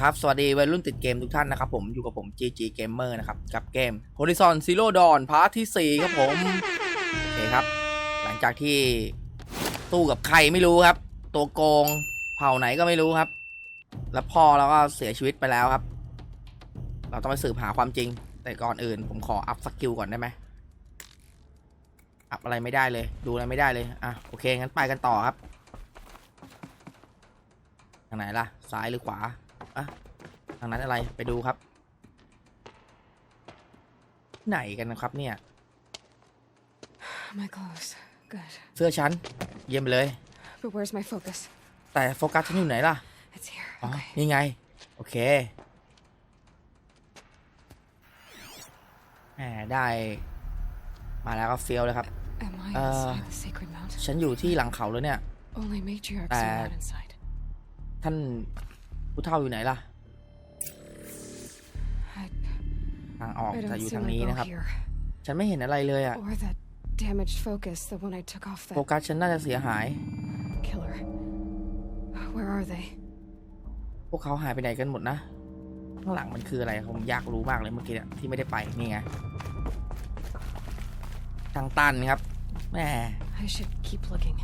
เอาละครับ สวัสดีวัยรุ่นติดเกมทุกท่านนะครับ ผมอยู่กับผม GG Gamer นะครับ กับเกม Horizon Zero Dawn พาร์ทที่ 4 ครับผม โอเคครับ หลังจากที่ตู้กับใครไม่รู้ครับ ตัวโกงเผ่าไหนก็ไม่รู้ครับ แล้วพ่อเราก็เสียชีวิตไปแล้วครับ เราต้องไปสืบหาความจริง แต่ก่อนอื่น ผมขออัพสกิลก่อนได้ไหมอัพอะไรไม่ได้เลย ดูอะไรไม่ได้เลยอะโอเคงั้นไปกันต่อครับทางไหนล่ะ ซ้ายหรือขวา อะทางนั้นอะไรไปดูครับ ไหนกันนะครับเนี่ย My clothes. Good. เสื้อฉันเยี่ยมไปเลย But where's my focus? แต่โฟกัสฉันอยู่ไหนล่ะ It's here. อ๋อ Okay. นี่ไง โอเคแหมได้ มาแล้วก็เฟี้ยวเลยครับ Am I Uh, inside the sacred mount? ฉันอยู่ที่หลังเขาแล้วเนี่ย Only matriarchs uh, are allowed inside. ท่าน ผู้เฒ่าอยู่ไหนล่ะ I, ทางออก I จะ don't อยู่ see ทาง my นี้ bow นะครับ here. ฉันไม่เห็นอะไรเลยอะ Or that damaged focus, the one I took off โฟ that กัสฉันน่าจะเสียหาย killer. Where are they? พวกเขาหายไปไหนกันหมดนะ ข้างหลังมันคืออะไรผมอยากรู้มากเลยเมื่อกี้เนี่ยที่ไม่ได้ไปนี่ไง ทางตันครับแหม I should keep looking.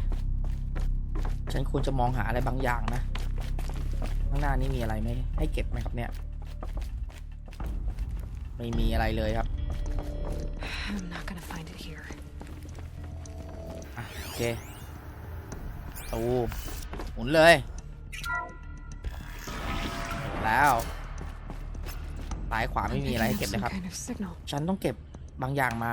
ฉันควรจะมองหาอะไรบางอย่างนะ ข้างหน้านี้มีอะไรไหมให้เก็บไหมครับเนี่ย ไม่มีอะไรเลยครับ I'm not gonna find it here. อะโอเคตูหมุนเลย แล้วซ้ายขวา I'm ไม่มี picking อะไรให้ up เก็บ some เลยครับ kind of signal. ฉันต้องเก็บบางอย่างมา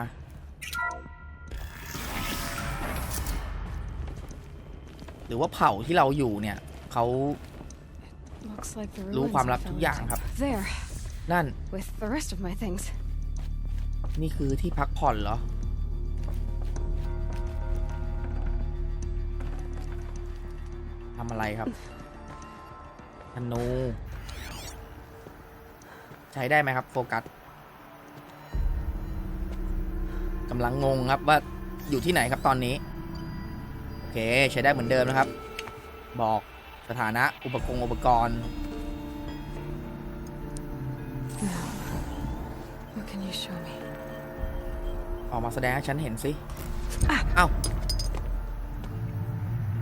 หรือว่าเผ่าที่เราอยู่เนี่ยเขา Looks like the รู้ ruins ความ I ลับ fell ทุกอย่าง into. ครับ There, นั่น with the rest of my things. นี่คือที่พักผ่อนเหรอ ทำอะไรครับธนูใช้ได้ไหมครับ โฟกัสกำลังงงครับว่าอยู่ที่ไหนครับตอนนี้ โอเค ใช้ได้เหมือนเดิมนะครับ บอก สถานะ อุปกรณ์อุปกรณ์ Now, what can you show me? ออกมาแสดงให้ฉันเห็นสิเอ้า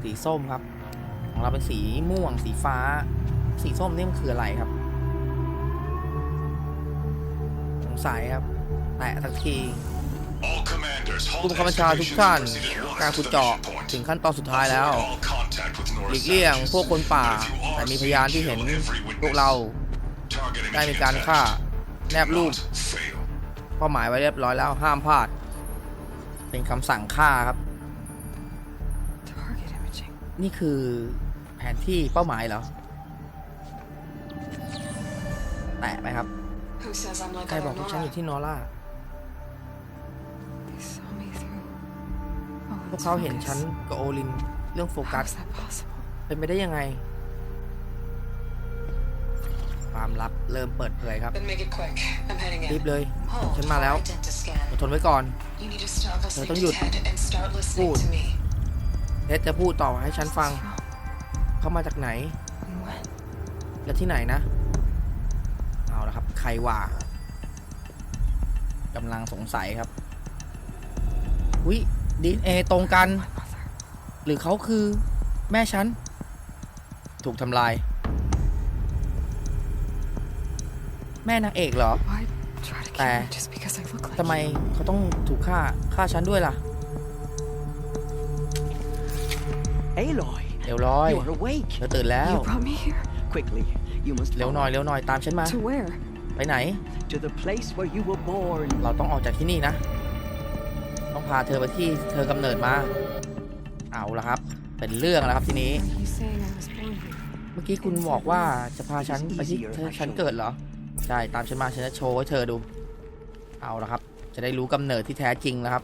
สีส้มครับ ของเราเป็นสีม่วง สีฟ้า สีส้มนี่มันคืออะไรครับ สงสัยครับ แตะสักที All commanders, ผู้ halt บังคับบัญชาทุกท่าน excavation forces การ north ขุด to the เจาะ mission point. ถึงขั้นตอนสุดท้ายแล้ว Avoid all contact with North หลีกเลี่ยง savages. พวกคนป่า But if you are แต่มีพยานที่เห็น seen, kill every พวกเรา witness. Target ได้มี imaging การฆ่า attached. แนบรูป Not fail. เป้าหมายไว้เรียบร้อยแล้วห้ามพลาด เป็นคำสั่งฆ่าครับ Target imaging. นี่คือแผนที่เป้าหมายเหรอ แตะไหมครับ Who says I'm like ใครบอกว่าฉันอยู่ที่นอร่า They saw me through. Oh, พวก it's เขาเห็น focus. ฉันกับโอลินเรื่องโฟกั How ส is that possible? เป็นไปได้ยังไง ความลับเริ่มเปิดเผยครับ Then make it quick. I'm heading รี in. บเลย Hold ฉันมาแล้ว for ident to scan. อดทนไว้ก่อน You need to stop listening don't to you- Ted and start listening Good. to me. เท็ดจะพูดต่อให้ฉัน Where's ฟัง this from? เข้ามาจากไหน And when? และที่ไหนนะ เอาละครับ ใครว่ากำลังสงสัยครับวิดีเอตรงกัน My mother. หรือเขาคือแม่ฉัน ถูกทำลาย แม่นางเอกเหรอ Why try to kill Uh, me just because I look like ทำไม you? เขาต้องถูกฆ่าฆ่าฉันด้วยล่ะ Aloy, เดี๋ยวร้อย you are awake. เธอตื่นแล้ว You brought me here? Quickly, you must เร็วหน่อย follow เร็วหน่อยตามฉันมา To where? ไปไหน to the place where you were born. เราต้องออกจากที่นี่นะ ต้องพาเธอไปที่เธอกำเนิดมา เอาละครับ เป็นเรื่องแล้วครับทีนี้ เมื่อกี้คุณบอกว่าจะพาฉันไปที่เธอฉันเกิดเหรอ ใช่ ตามฉันมาฉันจะโชว์ให้เธอดู เอาละครับ จะได้รู้กำเนิดที่แท้จริงแล้วครับ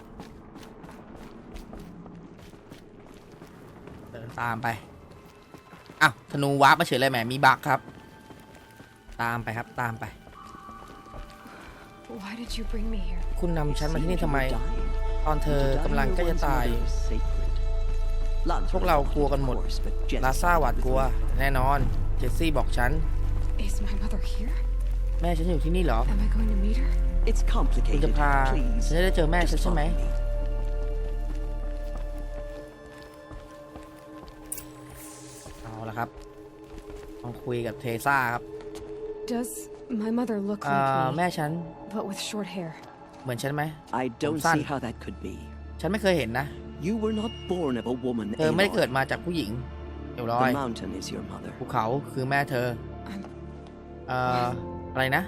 เดินตามไปอ้าวธนูวาร์ปมาเฉยเลยแหมมีบักครับ ตามไปครับตามไป Why did you bring me here? คุณนำฉันมาที่ Seemed นี่ you ทำไม were dying. ตอนเธอกำลังใกล้จะตาย Lance พวกเรากลัวกันหมด of course, but Jesse ลาซ่าหวาดกลัว แน่นอน เจสซี่บอกฉัน Is my mother here? แม่ฉันอยู่ที่นี่เหรอ Am I going to meet her? It's คุณ complicated. จะพา Please. ฉันจะได้เจอแม่ฉัน just ใช่ไหม follow me. เอาละครับต้องคุยกับเทซ่าครับ Does my mother look เอ่อ like แม่ me, ฉัน but with short hair? เหมือนฉันไหม I don't Son. see how that could be. ฉันไม่เคยเห็นนะ You were not born of a woman. เธอไม่ได้ Aloy. เกิดมาจากผู้หญิงเดี๋ยวร้อย The mountain is your mother. ภูเขาคือแม่เธอ I'm, เอ่อ อะไรนะ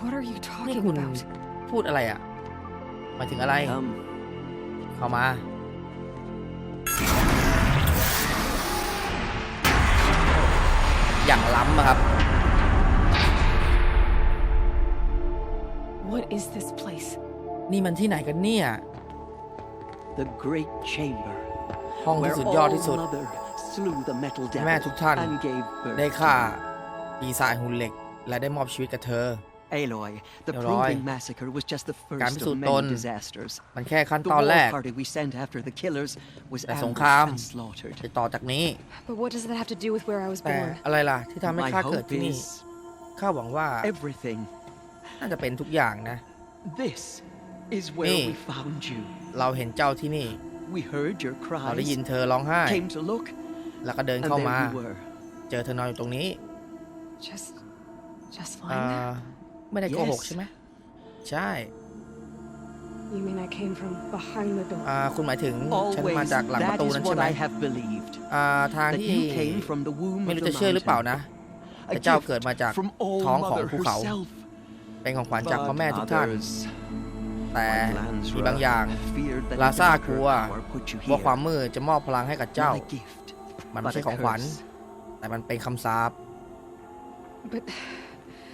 what are you นี่ talking คุณ about? พูดอะไรอะหมายถึงอะไร Come. เข้ามา อย่างล้ำอะครับ What is this place? นี่มันที่ไหนกันเนี่ย The great chamber. ห้องที่ Where สุดยอดที่สุด All Mother slew the metal แม่ devil ทุกท่าน and gave ได้ birth ฆ่า to her. ปีศาจหุ่นเหล็ก และได้มอบชีวิตกับเธอ Aloy, the Aloy. proving massacre was just the การ first พิสู of จน์ตน many disasters. มันแค่ขั้น The ตอนแร war ก party we sent after the killers was แต่สง ambushed คราม and slaughtered. จะต่อจากนี้ But what does that have to do with where I was แต่ born? อะไรล่ะที่ทำให้ My ข้าเกิด hope ที่นี่ is ข้าหวังว่า everything. น่าจะเป็นทุกอย่างนะ This is where Me. we found you. เราเห็นเจ้าที่นี่ We heard your เราได้ยิน cries, เธอร้องไห้ came to look, แล้วก็เดิน and เข้า there มา you were. เจอเธอนอนอยู่ตรงนี้ Just, just เอ่ lying there? อไม่ได้โกหก Yes. ใช่ไหมใช่ You mean I came from behind the door? อ่าคุณหมายถึงฉันมา Always, จากหลังประ that ตู is นั้นใช่ what ไหม I have believed. อ่าทาง That ที่ you came from the womb ไม่ of รู้ the จะเชื่อหรือเปล่า mountain. นะ A แต่เจ้า gift เกิดมาจาก from All ท้องของ Mother ภูเขา herself. เป็นของขวัญจากพ่อ But แม่ทุกท่าน others, แต่ like มี Lansra, บางอย่าง feared that ลา the ซา darker กลัว power put you ว่า here. ความมืดจะมอบพลังให้กับเจ้า Not a gift, มันไม่ but ใช่ a ของขวัญ curse. แต่มันเป็นคำสาป But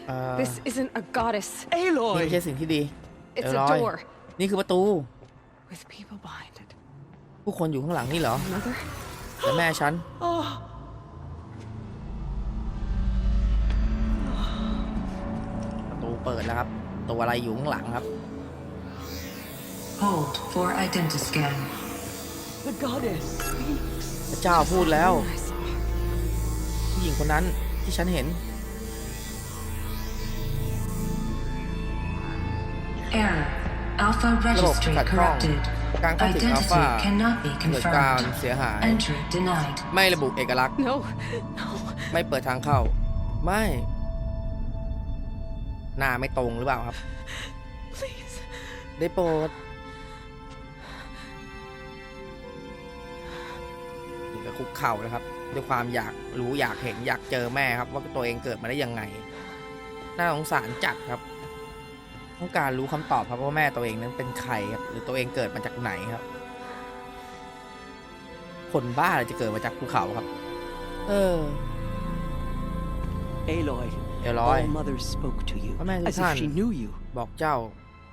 เอ่อ this isn't a goddess. นี่ไม่ Aloy! ใช่สิ่งที่ดี It's Aloy. a door นี่คือประตู with people behind it. ผู้คนอยู่ข้างหลังนี่เหรอ Mother? และแม่ฉัน Oh, ประตูเปิดแล้วครับ ตัวอะไรอยู่ข้างหลังครับ Hold for identiscan. the goddess speaks. พระเจ้าพูดแล้ว I saw. ผู้หญิงคนนั้นที่ฉันเห็น Error. Alpha ระบบ registry ขัดข้อง corrupted. การเข้าถึงอัล Identity ฟา cannot be เกิดการ confirmed. เสียหาย Entry denied. ไม่ระบุเอกลักษณ์ No, no. ไม่เปิดทางเข้า ไม่ หน้าไม่ตรงหรือเปล่าครับ Please. ได้โปรด คุกเข่านะครับด้วยความอยากรู้อยากเห็นอยากเจอแม่ครับ ว่าตัวเองเกิดมาได้ยังไง น่าสงสารจัดครับ ต้องการรู้คำตอบครับว่าแม่ตัวเองนั้นเป็นใครครับหรือตัวเองเกิดมาจากไหนครับ คนบ้าอะไรจะเกิดมาจากภูเขาครับ เออ Aloy, เอลอย all mother spoke to you Amen, as if son. she knew you. บอกเจ้า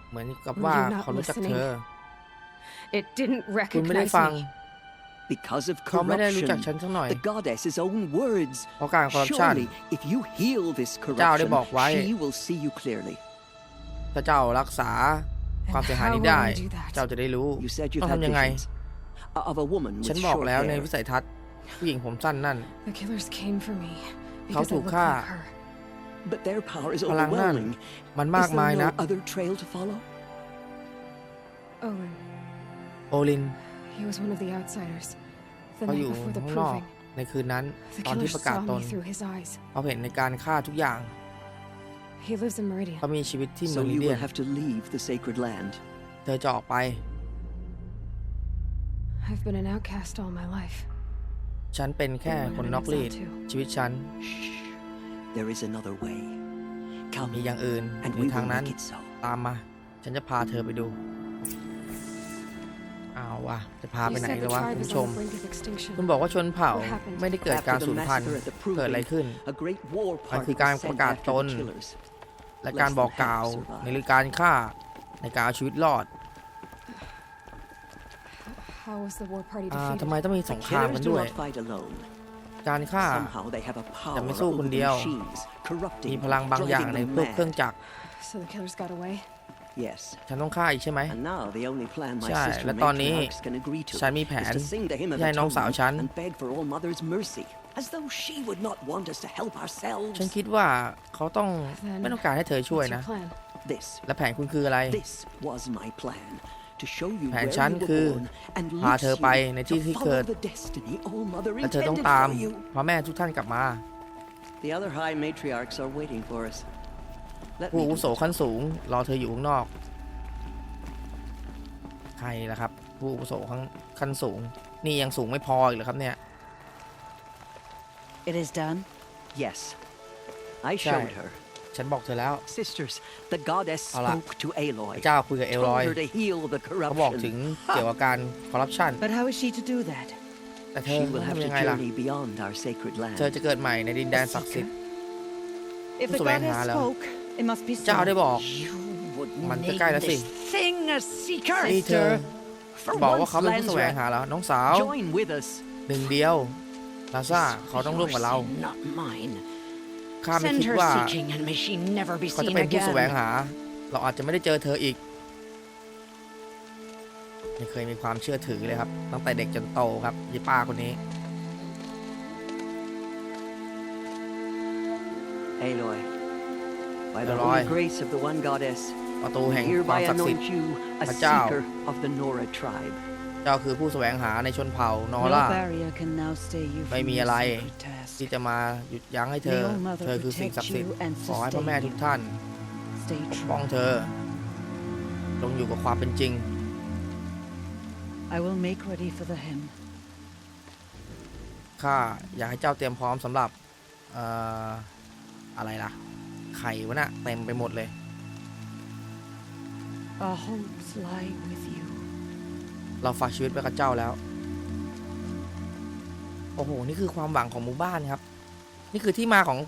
เหมือนกับ Were ว่า you not เขารู้จักเธอ It didn't คุณไม่ได้ recognize ฟัง me. Because of เขาไม่ได้รู้จัก corruption. ฉันสักหน่อย The goddess's own words. เพราะการคอร์รัปชัน Surely, if you heal this เจ้าได้ corruption, บอกไว้ she will see you clearly. ถ้าเจ้ารักษาความเสียหายนี้ได้ how will I do that? เจ้าจะได้รู้ You said you've ต้อง had ทำยังไง visions of a woman ฉัน with บอก short แล้วใน hair. วิสัยทัศน์ ผู้หญิงผมสั้นนั่น The killers came for me เขา because I ถูก look ฆ่า like her. But their power is พลังนั่น overwhelming. มัน Is มากมาย there นะ no other trail to follow? Owen, โอลิน he was one of the outsiders. The เขาอ night ยู่ before the ข้างนอก proving. ในคืนนั้น The ตอนที่ killers ประกาศ saw ตน me through his eyes. เขาเห็นในการฆ่าทุกอย่าง He lives in Meridian. เขามีชีวิตที่เม So ริ you เดีย will น have to leave the sacred land. เธอจะออกไป I've been an outcast all my life. ฉันเป็นแค่คนนอกรีดชีวิตฉัน Shh. There is another way. Come, มีอย่างอื่น and ใน we ทาง will นั้น make it so. ตามมา ฉันจะพาเธอไปดูเอาวะจะพา You ไปไหน said แล้ the ววะ tribe คุณ is ผู้ช on ม the brink of extinction. คุณบอกว่าชนเผ่า What happened? ไม่ได้เกิดการ After สู the ญพันธุ์ massacre at the เกิดอะไร proving, ขึ้น a great war มัน party คือการ was ประ sent กาศ after ตน the killers. และการบอกกล่าวในหรือการฆ่าในการเอาชีวิตรอด How was the war party อ่า defeated? ทำไมต้องมีส The งคราม killers กัน do ด้วย not fight alone. การฆ่า Somehow they have a power แต่ไม่สู้ over คน the เดียว machines, มี corrupting, พลังบางอย่าง driving ใน them พวกเครื่อง mad. จักร So the killers got away? Yes. ฉันต้องฆ่าอีกใช่ไหม And now the only plan my ใช่ sister และตอนนี้ matriarchs can agree to ฉันมีแผ is น to sing to him of ที่ให้น้องสาวฉัน atonement and beg for All Mother's mercy, as though she would not want us to help ourselves. ฉันคิดว่าเขาต้องไม่ต้องการให้เธอช่วย What's นะ your plan? This, และแผนคุณคืออะไร this was my plan. To show you แผน where ฉัน you were คือ born and พา loose เธอไป you ในที่ to ที่ follow เกิด the destiny All Mother และเธอต้อง intended ตาม for you. พ่อแม่ทุกท่านกลับมา The other high matriarchs are waiting for us. Let ผู้ me อาวุ do โส that. ขั้นสูง รอเธออยู่ข้างนอก ใครล่ะครับ ผู้อาวุโสขั้นขั้นสูง นี่ยังสูงไม่พออีกเหรอครับเนี่ย It is done. Yes. I Right. showed her. ฉันบอกเธอแล้ว Sisters, the goddess เอาล่ะ spoke to พ Aloy. ระเจ้าคุยกับเอล Told อย her to heal the เขาบอกถึง corruption. เกี่ยวกับการคอร์รัปชัน But how is she to do that? แต่เธอ She ต้ will อง have ทำ to ยังไงล่ะ journey beyond our sacred เธอ land. จะเกิดใหม่ในดินแดนศักดิ์สิทธิ์ If the Gusto ba yung goddess halo? spoke, it must be เจ้า so. ได้บอก You would มันจะ name ใกล้แล้วสิ this thing a seeker. นี่เธอ For บอกว่า once, เขาเป็นผู้แสวง Lansra, หาแล้วน้องสาว join with us. หนึ่งเดียวลาซ่าเขาต้องร่วมกับเรา Yours and Not mine. ข้าไม่ Send คิด her ว่า seeking and may she never be เขาจะ seen เป็นผู้แสวง again. หา เราอาจจะไม่ได้เจอเธออีก ไม่เคยมีความเชื่อถือเลยครับ ตั้งแต่เด็กจนโตครับยีป้าคนนี้ Aloy, by the Aloy. holy grace of the one goddess, ประตูแห่งความ hereby ศักดิ์สิท anoint ธิ์ you a Pachao. seeker of the Nora tribe. เจ้าคือผู้แสวงหาในชนเผ่านอ No ร่า barrier can now stay you ไม่ from มี your อะไร sacred task. ที่จะมาหยุดยั้งให้เธอ May All Mother เธอคือสิ่งศักดิ์สิทธิ์ protect you and ขอให้พ่อแม่ sustain ทุกท่าน Stay ปก true. ป้องเธอลงอยู่กับความเป็นจริง I will make ready for the hymn. ข้าอยากให้เจ้าเตรียมพร้อมสำหรับเอ่ออะไรล่ะ ไข่วะน่ะเต็มไปหมดเลย Our hopes lie with you. เราฝากชีวิตไว้กับเจ้าแล้ว โอ้โห นี่คือความหวังของหมู่บ้านครับ นี่คือที่มาของ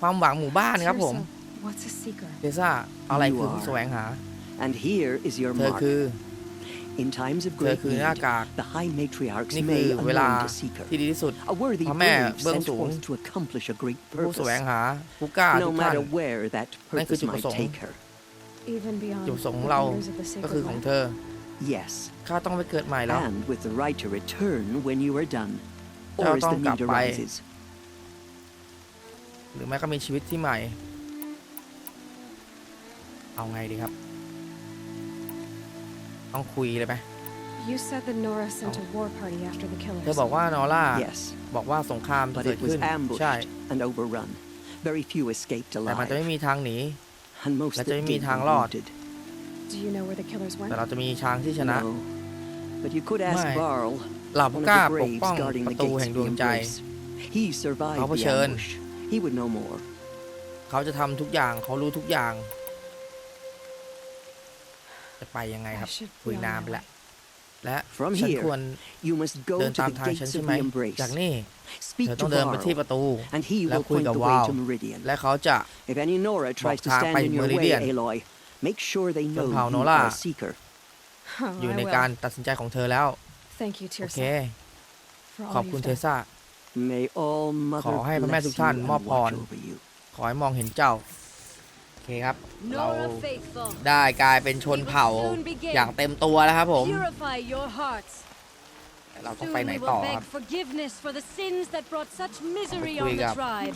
ความหวังหมู่บ้านครับผม Tirsa, what's a seeker? เดซ่าอะไร You คือผู้ are แสวงหา And here is your เธอ mark. คือ In times of เธอ great คือหน้า need, กาก the high matriarchs นี่คือ may เวลา anoint a seeker. ที่ดีที่สุด A worthy พ่อแม่ brave เบื้อง sent สูง forth to accomplish a great ผู้แสวง purpose. หาผู้กล้า No ทุกท่าน matter where that นั่นคือ purpose จุดประ might สงค์ take her. Even beyond จุดประสงค์ the ของเรา borders of the ก็ sacred คือของ land? เธอ Yes, ข้าต้องไปเกิดใหม่แล้ว and with the right to return when you are done, or Ikaw as the tong need kapay. arises. หรือไม่ก็มีชีวิตที่ใหม่ เอาไงดีครับ ต้องคุยเลยไหม You said the Nora sent a war party after the เธอ killers. บอกว่านอร่า Yes, บอกว่าสงครามจะ but เกิด it was ขึ้นใช่ ambushed and overrun. Very few escaped แต่มันจะ alive, ไม่มีทางหนี and most และ that จะไม่มี did ทาง were รอด wounded. Do you know where the killers แต่ went? เราจะมีช้างที่ชนะ No, but you could ask ไม่ Varl, เหล่าผู้ one ก of ล้า the ปก braves ป้อง guarding ป the ระตู gates แห่ง of ด the วงใจ embrace. He survived เขาเผ the ชิญ ambush. He would know more. เขาจะทำทุกอย่างเขารู้ทุกอย่าง จะไปยังไงครับ I should คุย be on นาน my ไปแล้ว way. และ From ฉัน here, ควร You must go เดิน to ตาม the ทางฉัน gates ใช่ of ไหม the embrace. จากนี่ Speak เธอ to ต้องเดินไปที่ Varl, ประตู and he แล้ว will คุย point กับ the วา way ว to Meridian. และเขาจะ If any Nora tries to tang stand pa in your way, Meridian. Aloy, make sure they know Pao you Nora. are a seeker. Oh, อยู่ I ใน will. การตัดสินใจของเธอแล้ว Thank you, โอเค Tirsa, for ขอบ all คุณ you've เท done. ซ่า May all ขอ mother ให้พระแม่ทุก bless ท่าน you มอบ and พร watch over you. ขอให้มองเห็นเจ้าโอ เคครับ เราได้กลายเป็นชนเผ่าอย่างเต็มตัวแล้วครับผม Purify your hearts. เราต้อง Soon ไปไหน we ต่อ will ค beg รับ forgiveness for the sins that brought such misery Ako on the kuya. tribe.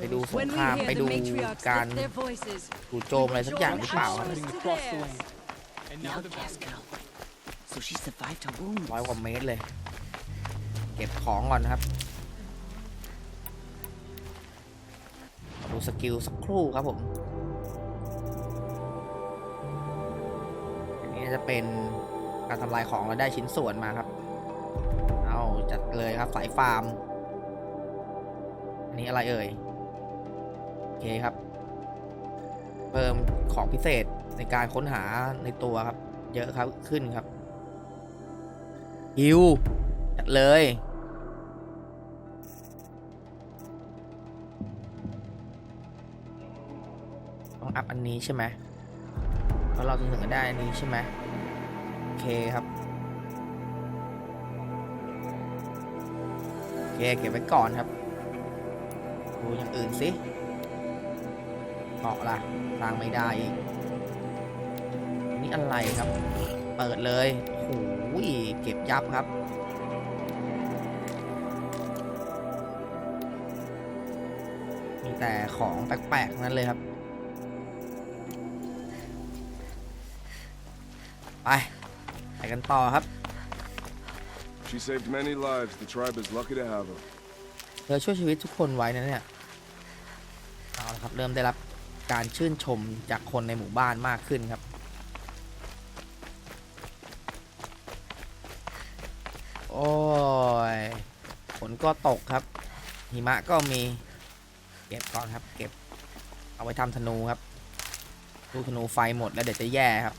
ไปดูสง When ค we ราม hear ไป the ดู matriarchs การ lift their voices, จู่โจมอะไรสักอย่างหรือเปล่าครับ ours to theirs. The outcast girl. So she survived her wound. ร้อยกว่าเมตรเลย เก็บของก่อนนะครับขอดูสกิลสักครู่ครับผม นนี้จะเป็นการทำลายของเราได้ชิ้นส่วนมาครับ เอาจัดเลยครับสายฟาร์ม อันนี้อะไรเอ่ย โอเคครับ เพิ่มของพิเศษในการค้นหาในตัวครับ เยอะครับขึ้นครับฮิวจัดเลยต้องอัพอันนี้ใช่ไหม เพราะเราจะถึงได้อันนี้ใช่ไหมโอเคครับโอเคเก็บไว้ก่อนครับดูอย่างอื่นสิเกาะล่ะสร้างไม่ได้อีกนี่อะไรครับ เปิดเลยโอ้โหเก็บยับครับมีแต่ของแปลกๆนั้นเลยครับ ไป ไปกันต่อครับ She saved many lives. The tribe is lucky to have her. เธอช่วยชีวิตทุกคนไว้นะเนี่ย เอาละครับ เริ่มได้รับการชื่นชมจากคนในหมู่บ้านมากขึ้นครับ โอ้ย ฝนก็ตกครับ หิมะก็มี เก็บก่อนครับ เก็บ เอาไว้ทำธนูครับ ลูกธนูไฟหมดแล้วเดี๋ยวจะแย่ครับ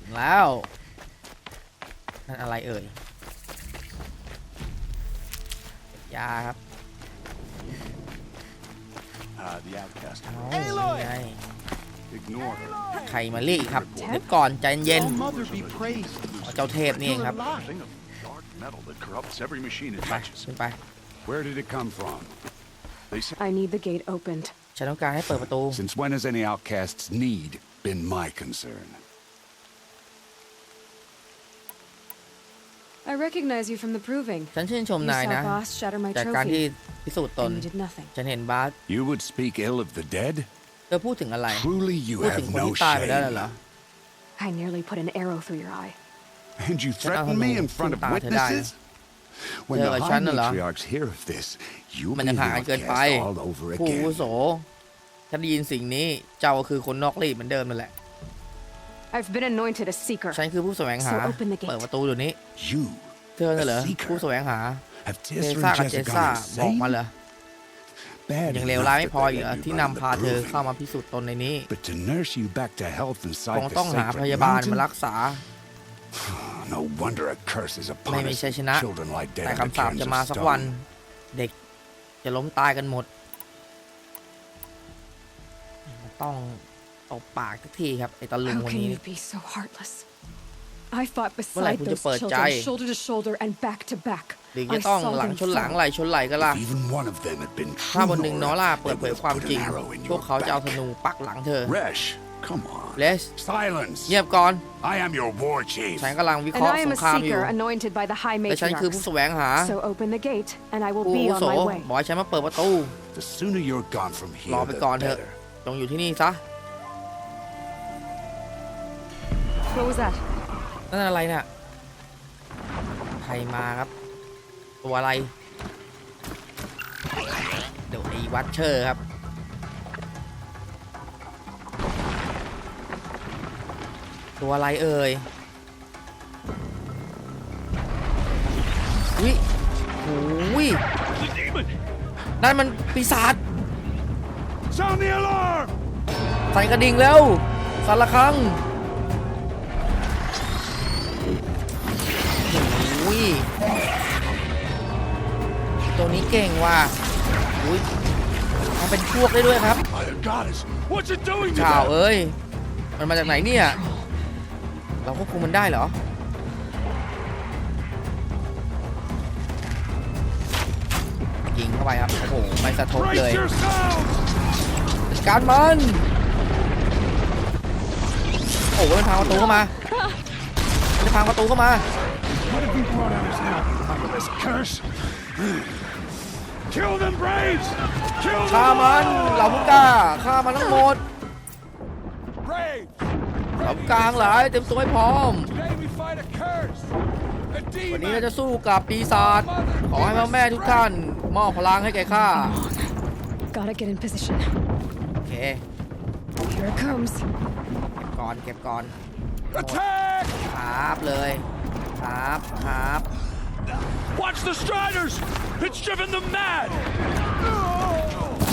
ถึง แล้ว นั่นอะไรเอ่ยเก็บยาครับ Ah, the outcast. เอานี่ไง Ignore her. ใครมาเรียกอีกครับเดี๋ยวก่อนใจเย็น mother be praised. อ๋อเจ้าเทพนี่เองครับ Thing of dark metal that corrupts every machine it ไป touches. ขึ้นไป Where did it come from? They say. I need the gate opened. ฉันต้องการให้เปิดประตู Since when has any outcast's need been my concern? I recognize you from the proving. ฉันชื่นชม You นาย saw นะ Boss shatter my จากการที่ trophy, พิสูจน์ตน and you did nothing. ฉันเห็นบาส You would speak ill of the dead? เธอพูดถึงอะไร Truly, you พูดถึง have คน no ที่ตายไปแล้ว shame. เหรอ I nearly put an arrow through your eye. And you Chắc threaten là me hồn in front of chúng ta thế đại witnesses? When Giờ the ở High chắn rồi hả? Matriarchs hear of this, you'll มัน be ยัง the ห่างกันเกินไป outcast all over ผู้อาวุ again. โสถ้าได้ยินสิ่งนี้เจ้าก็คือคนนอกรีดเหมือนเดิมนั่นแหละ I've been anointed a seeker. ฉันคือผู้แสวงหา So open the gate เปิดประตูเดี๋ยวนี้ You เธอน่ะเหรอ A seeker ผู้แสวงหา have เจ Tessa ซ่า and กับเจ Jessica ซ่า gone บอกมา insane? เหรอ Bad ยังเลว enough ร้ายไม่ that พอ they อีกเหรอ let you ที่ run นำ the พาเธอ proving. เข้ามาพิสูจน์ตนในนี้ But to nurse you back to health ค inside ง the ต้องหาพ sacred ยาบาลมา mountain? รักษา No wonder a curse is ไม่ upon มี us ชัย and ชนะ children like แต่ dead คำสาป under จะ cairns มา of สักวัน stone. เด็กจะล้มตายกันหมดต้อง ตบปากสักทีครับไอ้ตะลุง How คน can นี้ you be so heartless? I fought lại beside cũng those chưa ปิด children, ใจ shoulder to shoulder and back to back. หรือ I จะต้อง saw หลัง them ชนหลัง fall. ไหลชนไหลก็ล่ะ If even one of them had been ถ้า true วันหนึ่งนอ Nora, ร่า they เปิดเผ would ย have ความ put จริง an arrow in พวก your เขาจะเอาธ back. นูปักหลังเธอ Resh, come on. เลส Silence. เงียบก่อน I am your war chief. ฉันกำลังวิเค And ราะห์ I ส am ง a ครามอยู่ seeker anointed by the High แต่ฉันคือผู้ Matriarchs. แสวงหา So open the gate, and I will ผู้ be อาวุ on โส my way. บอกให้ฉันมาเปิดประตู The sooner you're gone from รอ here, ไป the ก่อนเถอะ better. จงอยู่ที่นี่ซะ What was that? นั่นอะไรน่ะใครมาครับ ตัวอะไร เดี๋ยวไอ้วัตเชอร์ครับ ตัวอะไรเอ่ยวิโอ้ยนั่นมันปีศาจ Sound the alarm! ใส่กระดิ่งแล้วสันละครั้ง ตัวนี้เก่งว่ะอุ้ยมันเป็นพวกได้ด้วยครับ By the goddess, what you doing to ข่าว them? เอ้ย มันมาจากไหนเนี่ย เราควบคุมมันได้เหรอ ยิงเข้าไปครับ โอ้โห ไม่สะทกเลย Brace yourselves! จัดการมัน โอ้โหมันพังประตูเข้ามามันพังประตูเข้ามา ฆ่า them มัน all! เหล่าผู้กล้าฆ่ามันทั้งหมด Braves! เหล่าผู้กลางหลายเต็มตัวให้พร้อม Today we fight a curse! A วันนี้ demon! เราจะสู้กับปีศาจ ขอให้พ่อแม่ทุกท่าน มอบพลังให้แก่ข้า Gotta get in position. โอเค Here it comes. เก็บก่อนเก็บก่อน Attack! ครับเลยครับครับ Watch the Striders! It's driven them mad!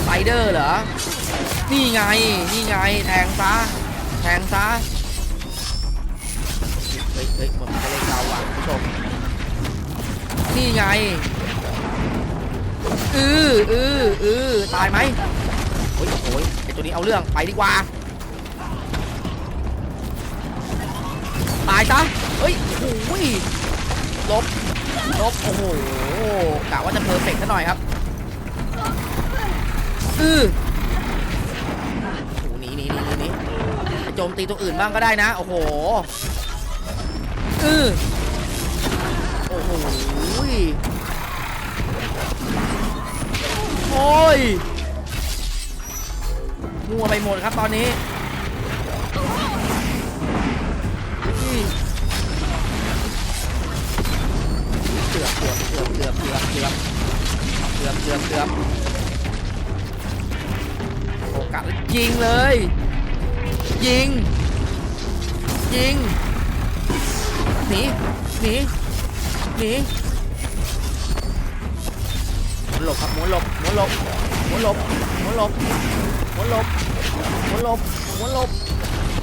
ไ i เดอร์เหรอ นี่ไง นี่ไง แทงซะ แทงซะ เฮ้ยเฮ้ยผมจะเล่นเราอะคุณผู้ชม นี่ไง อืออืออือตายไหมโอ้ยโอ้ยไอตัวนี้เอาเรื่อง ไปดีกว่า ตายซะ เฮ้ยโอ้ยลบ ลบโอ้โหกะว่าจะเพอร์เฟกต์ซะหน่อยครับอือโจมตีตัวอื่นบ้างก็ได้นะ โอ้โหเออโอ้โหโอ้ยมัวไปหมดครับตอนนี้ เกือบเกือบโอกาสยิงเลย ยิง ยิง หนี หนี หนีหมุนหลบครับหมุนหลบหมุนหลบหมุนหลบหมุนหลบหมุนหลบหมุนหลบหมุนหลบ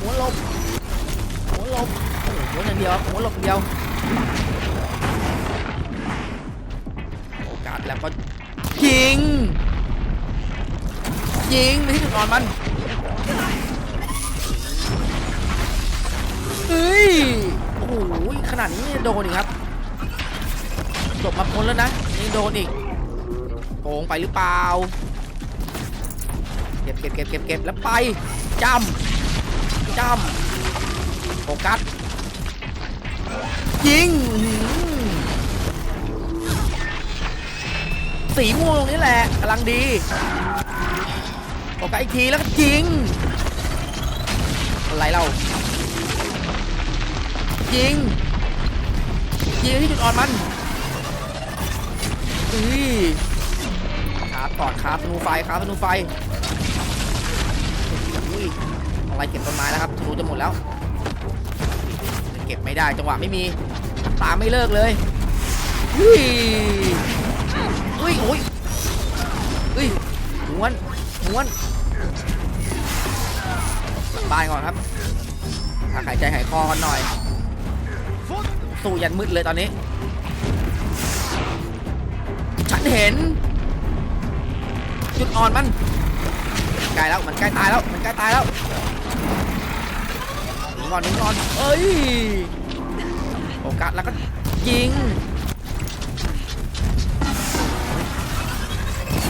หมุนหลบหมุนหลบโอ้โหหมุนอย่างเดียวหมุนหลบเดียวโอกาสแล้วก็ ยิง ยิงไปที่จุดอ่อนมันเฮ้ยโอ้โหขนาดนี้โดนอีกครับจบมาพ้นแล้วนะยังโดนอีกโกงไปหรือเปล่าเก็บเก็บเก็บเก็บเก็บแล้วไปจำจำโฟกัสยิง สีม่วงตรงนี้แหละกำลังดีโฟกัสอีกทีแล้วก็ยิงอะไรเรายิงยิงที่จุดอ่อนมันอุ้ยคาบก่อนคาบธนูไฟคาบธนูไฟอุ้ยอะไรเก็บต้นไม้แล้วครับธนูจะหมดแล้วเก็บไม่ได้จังหวะไม่มีตามไม่เลิกเลยอุ้ย อุ้ยโอ้ยอุ้ยม้วนม้วนบานก่อนครับหายใจหายคอกันหน่อย สู้ยันมืดเลยตอนนี้ ฉันเห็น จุดอ่อนมันใกล้แล้วมันใกล้ตายแล้วมันใกล้ตายแล้วหนีก่อนหนีก่อนเอ้ยโอกาสแล้วก็ยิง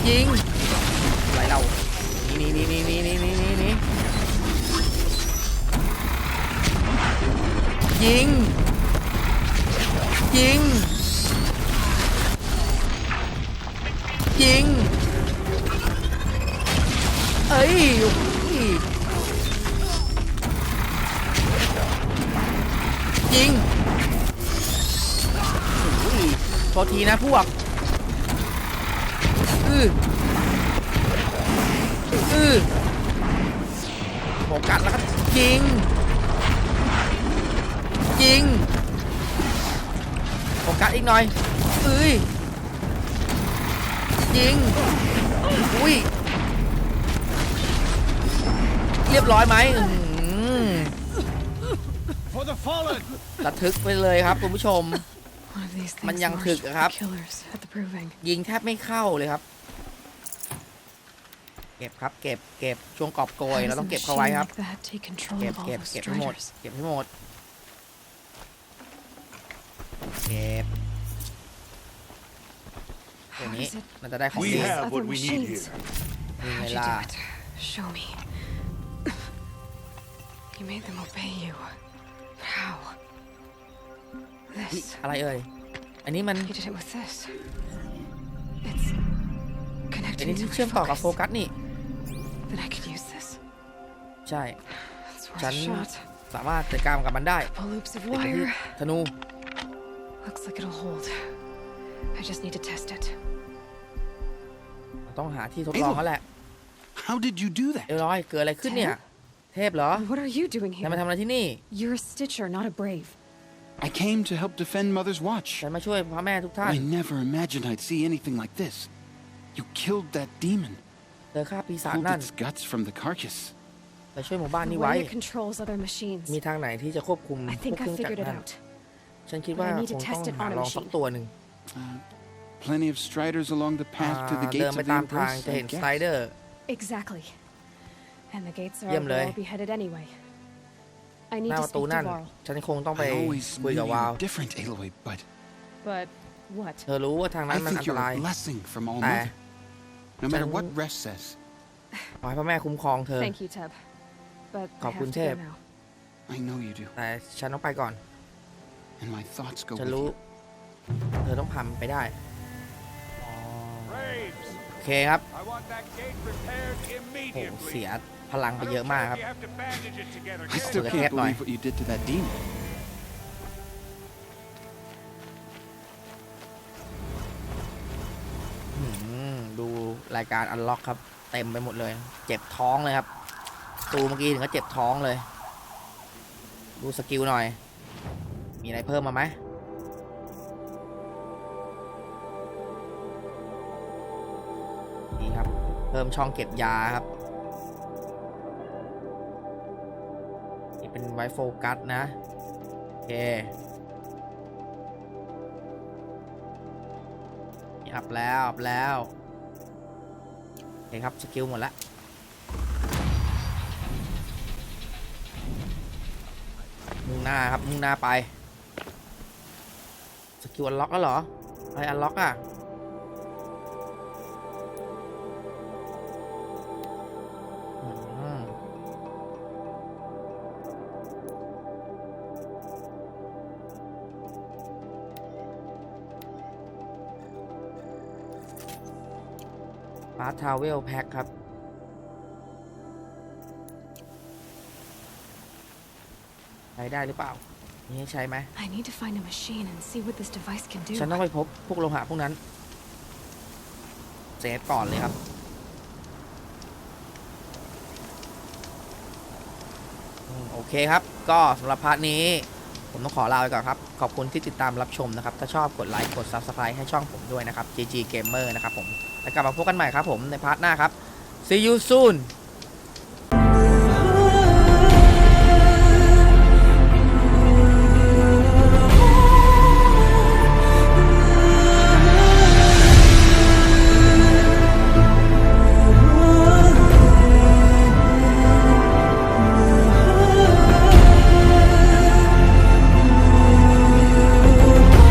ยิงไรเรานี่นี่นี่นี่นี่นี่นี่นี่ยิง ยิง ยิง เอ้ยยิงโอ้ยโทษทีนะพวก อืออือโฟกัสแล้วก็ยิงยิงโฟกัสอีกหน่อยเอ้ยยิงอุ้ยเรียบร้อยไหมอื้อหือ For the fallen! ระทึกไปเลยครับคุณผู้ชม One of these มัน things ยัง marched ถึก with อะ the ครับ killers at the proving. ยิงแทบไม่เข้าเลยครับ เก็บครับเก็บเก็บช่วงกอบโกย How เรา does ต้อง a เก็บเขาไว้ machine ครับ like that take control เก็บ of all เก็บ those เก็บให้หมด striders? เก็บให้หมดเก็บตัว How นี้ does it มันจะได้ของ We ดี have other what we need machines? here. นี่ไง How'd you ล่ะ do it? Show me. You made them obey you. But how? นี่ This. อะไรเอ่ยอันนี้มัน You did it with this. It's อัน connecting นี้ to ที่ my เชื่อมต่อกับโฟ focus. กัสนี่ Then I can use this. ใช่ That's worth ฉั a น shot. สามารถจัดการกับมันได้ Couple loops of เป็นที่ wire. ธนู Looks like it'll hold. I just need to test it. ต้องหาที่ทดลองแล้วแหละ How did you do that? เอร้อยเกิดอะไรขึ้นเนี่ย เทพเหรอ What are you doing นายมา here? ทำอะไรที่นี่ You're a Stitcher, not a Brave. I came to help defend Mother's Watch. ฉันมาช่วยพ่อแม่ทุกท่าน I never imagined I'd see anything like this. You killed that demon, เธอฆ่าปีศาจ pulled นั่น its guts from the carcass. ไปช่วยหมู่บ้าน The นี้ไว้ way it controls other machines. มีทางไหนที่จะควบคุม I พวก think เครื่ I องจัก figured ร it นั่น out. ฉันคิดว่า But I need ค to ง test ต้อง it หา on a ลองสัก machine. ตัวหนึ่ง Plenty of striders along the อ่า path to the เดิน gates ไป of the ตามทาง Empress. จะ I เห็นส guess. ไ i เดอร์ Exactly. And the gates are Yem where lei. I'll be headed anyway. I ห need น้า to ประตู speak to นั่น Varl. ฉันคงต้องไป I always คุย knew กับ you วาว were different, Aloy, but But what? เธอรู้ว่าทางนั้ I นมันอั think นต you're ราย a blessing from All แต่ Mother. No matter what Chẳng- Resh says, ขอให้พ่อแม่คุ้มครองเธอ Thank you, Teb. but I Khảo have cuốn to go thêm. now. I know you do, แต่ฉันต้องไปก่อน and my thoughts go ฉัน with รู้ you. เธอต้องพามันไปได้ Graves, โอเคครับ I want that gate repaired โอ้ immediately. เสียพลังไป I don't เยอะมาก care ครับ if you have to bandage it together. I Get still the it can't cat line. believe what you did to that demon. ายการอันล็อกครับ เต็มไปหมดเลย เจ็บท้องเลยครับตูเมื่อกี้ถึงก็เจ็บท้องเลย ดูสกิลหน่อย มีอะไรเพิ่มมาไหมนี่ครับ เพิ่มช่องเก็บยาครับนี่เป็นไวโฟกัสนะโอเคนี่อัพแล้วอัพแล้ว เคครับสกิลหมดละมุ่งหน้าครับมุ่งหน้าไป สกิลอันล็อกแล้วเหรออะไรอันล็อกอะ สทาวเวลแพ็คครับ ใช้ได้หรือเปล่า นี่ให้ใช้ไหม I need to find a machine and see what this device can do. ฉันต้องไปพบพวกโลหะพวกนั้น เซฟก่อนเลยครับอืมโอเคครับ ก็สำหรับพาร์ทนี้ ผมต้องขอลาไปก่อนครับ ขอบคุณที่ติดตามรับชมนะครับ ถ้าชอบกดไลค์ กด Subscribe ให้ช่องผมด้วยนะครับ GG Gamer นะครับผม แล้วกลับมาพบกันใหม่ครับผมในพาร์ทหน้าครับ See you soon